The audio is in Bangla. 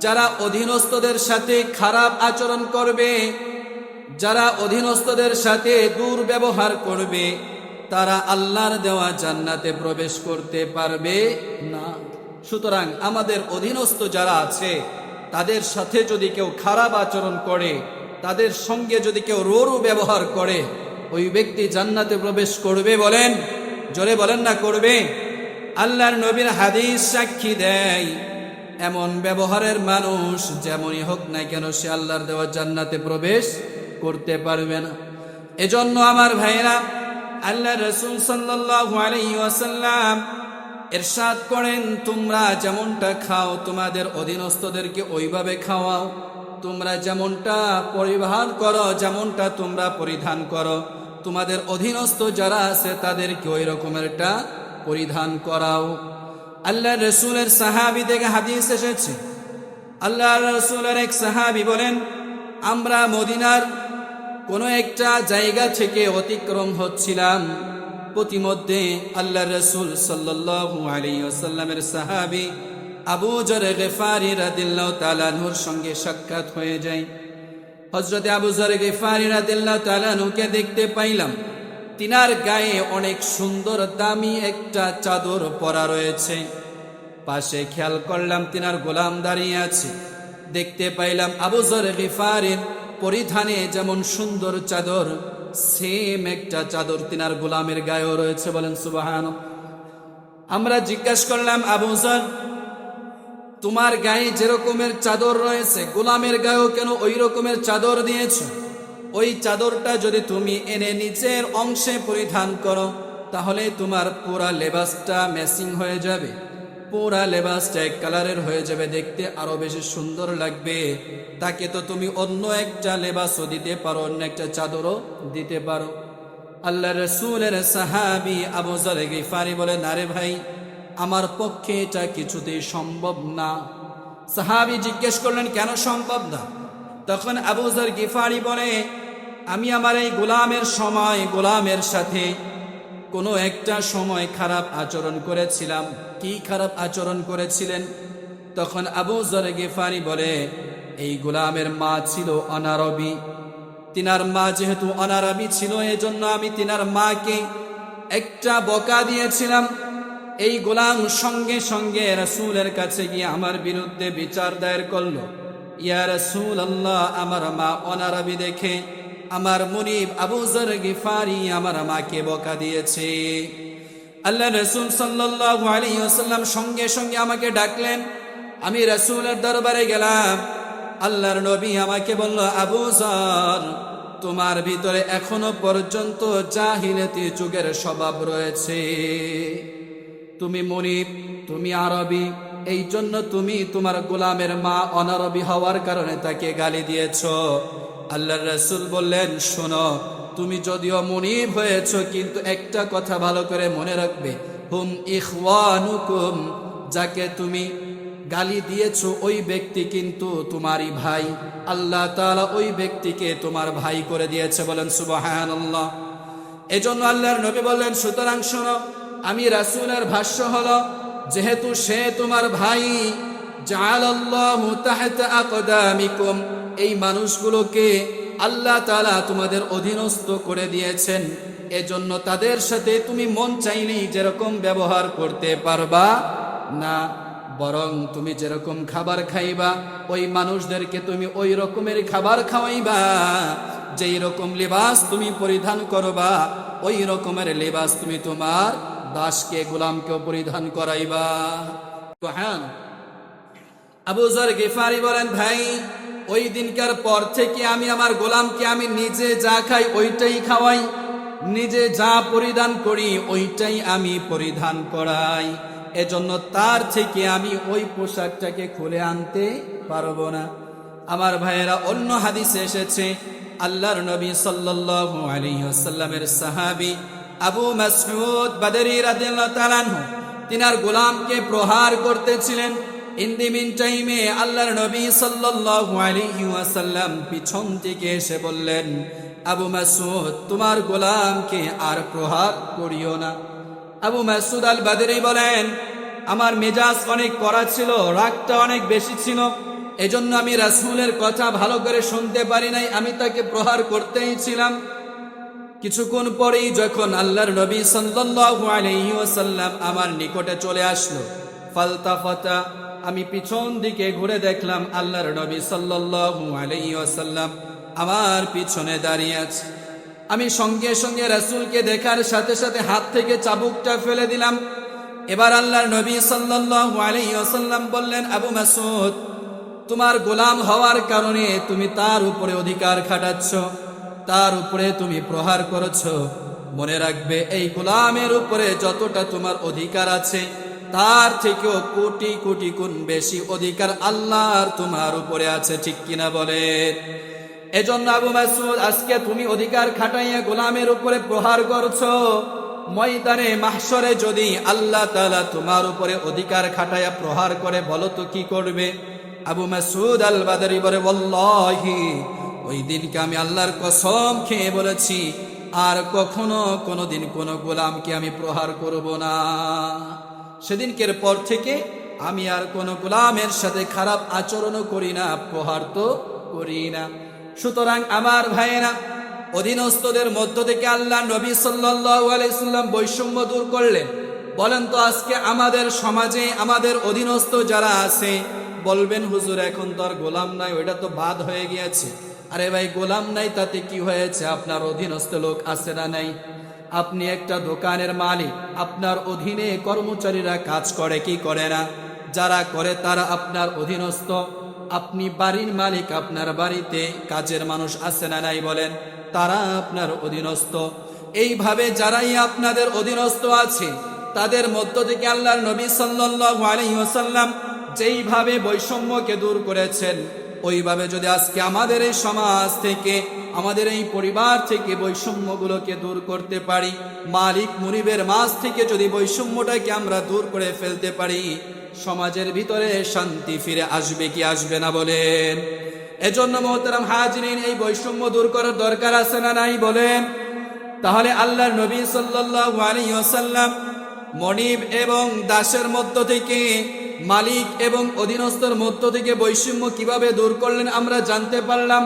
যারা অধীনস্থদের সাথে খারাপ আচরণ করবে, যারা অধীনস্থদের সাথে দুর্ব্যবহার করবে, তারা আল্লাহর দেওয়া জান্নাতে প্রবেশ করতে পারবে না। সুতরাং আমাদের অধীনস্থ যারা আছে, তাদের সাথে যদি কেউ খারাপ আচরণ করে, তাদের সঙ্গে যদি কেউ রোরু ব্যবহার করে, ওই ব্যক্তি জান্নাতে প্রবেশ করবে বলেন জোরে বলেন না, করবে। আল্লাহর নবীর হাদিস সাক্ষী দেয়, এমন ব্যবহারের মানুষ যেমনই হোক না কেন সে আল্লাহর দেওয়া জান্নাতে প্রবেশ করতে পারবে না। এজন্য আমার ভাইরা আল্লাহ রসুল ওয়াসাল্লাম এরশাদ করেন, তোমরা যেমনটা খাও, তোমাদের অধীনস্থদেরকে ওইভাবে খাওয়াও। তোমরা যেমনটা পরিবহন করো, যেমনটা তোমরা পরিধান করো। তোমাদের অধীনস্থ যারা আছে, তাদেরকে ওই একটা পরিধান করাও। আল্লাহ রসুলের সাহাবি থেকে হাদিস এসেছে। আল্লাহ রসুলের এক সাহাবি বলেন, আমরা মদিনার কোনো একটা জায়গা থেকে অতিক্রম হচ্ছিলাম। প্রতিমধ্যে আল্লাহ রসুল সাল্লাল্লাহু আলাইহি ওয়াসাল্লামের সাহাবি আবু জরে গেফারি রাদিল্লাহু তাআলার সঙ্গে সাক্ষাৎ হয়ে যায়। হজরতে আবু জরে গেফারি রাদিল্লাহু তাআলাকে দেখতে পাইলাম। তিনার গায়ে অনেক সুন্দর দামি একটা চাদর পরা রয়েছে। পাশে খেয়াল করলাম তিনার গোলাম দাঁড়িয়ে আছে। দেখতে পাইলাম আবু জরে পরিধানে যেমন সুন্দর চাদর, সেম একটা চাদর তিনার গোলামের গায়েও রয়েছে বলেন সুবাহান আমরা জিজ্ঞাসা করলাম, আবু জর তোমার গায়ে যেরকমের চাদর রয়েছে, গোলামের গায়েও কেন ওই রকমের চাদর দিয়েছ? ওই চাদরটা যদি তুমি এনে নিচের অংশে পরিধান করো, তাহলে তোমার পুরা লেবাসটা ম্যাচিং হয়ে যাবে। পুরা লেবাসটা এক কালারের হয়ে যাবে, দেখতে আরও বেশি সুন্দর লাগবে। তাকে তো তুমি অন্য একটা লেবাসও দিতে পারো, অন্য একটা চাদরও দিতে পারো। আল্লাহ রসুলের সাহাবি আবু জারে গিফারি বলে নারে ভাই আমার পক্ষে এটা কিছুতেই সম্ভব না। সাহাবি জিজ্ঞেস করলেন, কেন সম্ভব না? তখন আবু জার গিফারি বলে, আমি আমার এই গোলামের সময়, গোলামের সাথে কোনো একটা সময় খারাপ আচরণ করেছিলাম। কি খারাপ আচরণ করেছিলেন? তখন আবু জরে গেফারি বলে, এই গোলামের মা ছিল অনারবি। তিনার মা যেহেতু অনারবি ছিল, এজন্য আমি তিনার মাকে একটা বকা দিয়েছিলাম। এই গোলাম সঙ্গে সঙ্গে রসুলের কাছে গিয়ে আমার বিরুদ্ধে বিচার দায়ের করল। ইয়া রসুল আল্লাহ আমার মা অনারবি দেখে, আমার মুনিব আবু জর গিফারি আমার মাকে বকা দিয়েছে। আল্লাহ রসুল আলাইহি ওয়াসাল্লাম সঙ্গে সঙ্গে আমাকে ডাকলেন। আমি রসুলের দরবারে গেলাম। আল্লাহর নবী আমাকে বলল, আবু জর তোমার ভিতরে এখনও পর্যন্ত জাহিলাতি যুগের স্বভাব রয়েছে। তুমি মনিব, তুমি আরবি এই জন্য তুমি তোমার গোলামের মা অনারবি হওয়ার কারণে তাকে গালি দিয়েছ। আল্লাহ রসুল বললেন, শোনো, তুমি যদিও মনিব হয়েছ, কিন্তু একটা কথা ভালো করে মনে রাখবে। হুম ইখওয়ানুকুম, যাকে তুমি গালি দিয়েছ ওই ব্যক্তি কিন্তু তোমারই ভাই। আল্লাহ তালা ওই ব্যক্তিকে তোমার ভাই করে দিয়েছে বলেন আল্লাহ এজন্য আল্লাহর নবী বললেন, সুতরাং শোনো আমি রাসূলের ভাষ্য হল, যেহেতু সে তোমার ভাই আকদামিকুম, এই মানুষগুলোকে আল্লাহ তাআলা তোমাদের অধীনস্থ করে দিয়েছেন। এজন্য তাদের সাথে তুমি মন চাইলেই যেরকম ব্যবহার করতে পারবা, না, বরং তুমি যেরকম খাবার খাইবা, ওই মানুষদেরকে তুমি ওই রকমের খাবার খাওয়াইবা, যেই রকম লেবাস তুমি পরিধান করবা, ওই রকমের লেবাস তুমি তোমার দাসকে গোলামকেও পরিধান করাইবা। হ্যাঁ আবু জর গেফারি বলেন, ভাই, ওই দিনকার পর থেকে আমি আমার গোলামকে আমি নিজে যা খাই ওইটাই খাওয়াই। নিজে যা পরিধান করি ওইটাই আমি পরিধান করাই। এজন্য তার থেকে আমি ওই পোশাকটাকে খুলে আনতে পারব না। আমার ভাইয়েরা, অন্য হাদিসে এসেছে, আল্লাহর নবী আলাইহি ওয়াসাল্লামের সাহাবী আবু মাসউদ বাদরি রাদিয়াল্লাহু তিনার গোলামকে প্রহার করতেছিলেন। ইন দি মিন টাইমে আল্লাহর নবী সাল্লাল্লাহু পিছন এসে বললেন, আবু তোমার গোলামকে আর প্রহার করিও না। আবু মাসুদ আল বলেন, আমার মেজাজ অনেক কড়া ছিল, রাগটা অনেক বেশি ছিল। এজন্য আমি রাসূলের কথা ভালো করে শুনতে পারি নাই, আমি তাকে প্রহার করতেই ছিলাম। কিছুক্ষণ পরেই যখন আল্লাহর নবী সাল্লাল্লাহু আলাইহি ওয়াসাল্লাম আমার নিকটে চলে আসলো, ফালতাফাতা, আমি পিছন দিকে ঘুরে দেখলাম আল্লাহর নবী সাল্লাল্লাহু আলাইহি ওয়াসাল্লাম আমার পিছনে দাঁড়িয়ে আছে। আমি সঙ্গে সঙ্গে রাসূলকে দেখার সাথে সাথে হাত থেকে চাবুকটা ফেলে দিলাম। এবার আল্লাহর নবী সাল্লাল্লাহু আলাইহি ওয়াসাল্লাম বললেন, আবু মাসুদ তোমার গোলাম হওয়ার কারণে তুমি তার উপরে অধিকার খাটাচ্ছ। তার উপরে তুমি প্রহার করেছ। মনে রাখবে, এই গোলামের উপরে যতটা তোমার অধিকার আছে, তার থেকেও কোটি কোটি গুণ বেশি অধিকার আল্লাহর তোমার উপরে আছে, ঠিক কিনা বলে? এজন্য আবু মাসুদ আজকে তুমি অধিকার খাটাইয়া গোলামের উপরে প্রহার করছ। ময়দানে, মাহশরে যদি আল্লাহ তালা তোমার উপরে অধিকার খাটাইয়া প্রহার করে, বলো তো কি করবে? আবু মাসুদ আল বাদারি বলে বল্লাহি ওই দিনকে আমি আল্লাহর কসম খেয়ে বলেছি, আর কখনো কোনোদিন কোনো গোলামকে আমি প্রহার করব না। সেদিনকের পর থেকে আমি আর কোনো গোলামের সাথে খারাপ আচরণও করি না, প্রহার তো করি না। সুতরাং আমার ভাইয়েরা, অধীনস্থদের মধ্য থেকে আল্লাহ নবী সাল্লাম বৈষম্য দূর করলেন। বলেন তো আজকে আমাদের সমাজে আমাদের অধীনস্থ যারা আছে, বলবেন হুজুর এখন তো আর গোলাম নাই, ওইটা তো বাদ হয়ে গিয়েছে। আরে ভাই, গোলাম নাই, তাতে কি হয়েছে? আপনার অধীনস্থ লোক আছে না নাই? আপনি একটা দোকানের মালিক, আপনার অধীনে কর্মচারীরা কাজ করে, কি করে না? যারা করে, তারা আপনার অধীনস্থ। আপনি বাড়ির মালিক, আপনার বাড়িতে কাজের মানুষ আছে না নাই বলেন? তারা আপনার অধীনস্থ। এইভাবে যারাই আপনাদের অধীনস্থ আছে, তাদের মধ্য থেকে আল্লাহ নবী আলাইহি যেইভাবে বৈষম্যকে দূর করেছেন ওইভাবে যদি আজকে আমাদের এই সমাজ থেকে, আমাদের এই পরিবার থেকে বৈষম্যগুলোকে দূর করতে পারি, মালিক মুনিবের মাঝ থেকে যদি বৈষম্যটাকে আমরা দূর করে ফেলতে পারি, সমাজের ভিতরে শান্তি ফিরে আসবে কি আসবে না বলেন। এজন্য মোহতারাম হাজরিন, এই বৈষম্য দূর করার দরকার আছে না নাই বলেন। তাহলে আল্লাহর নবী ওয়াসাল্লাম মনিব এবং দাসের মধ্য থেকে মালিক এবং অধীনস্থর মধ্য থেকে বৈষম্য কীভাবে দূর করলেন আমরা জানতে পারলাম।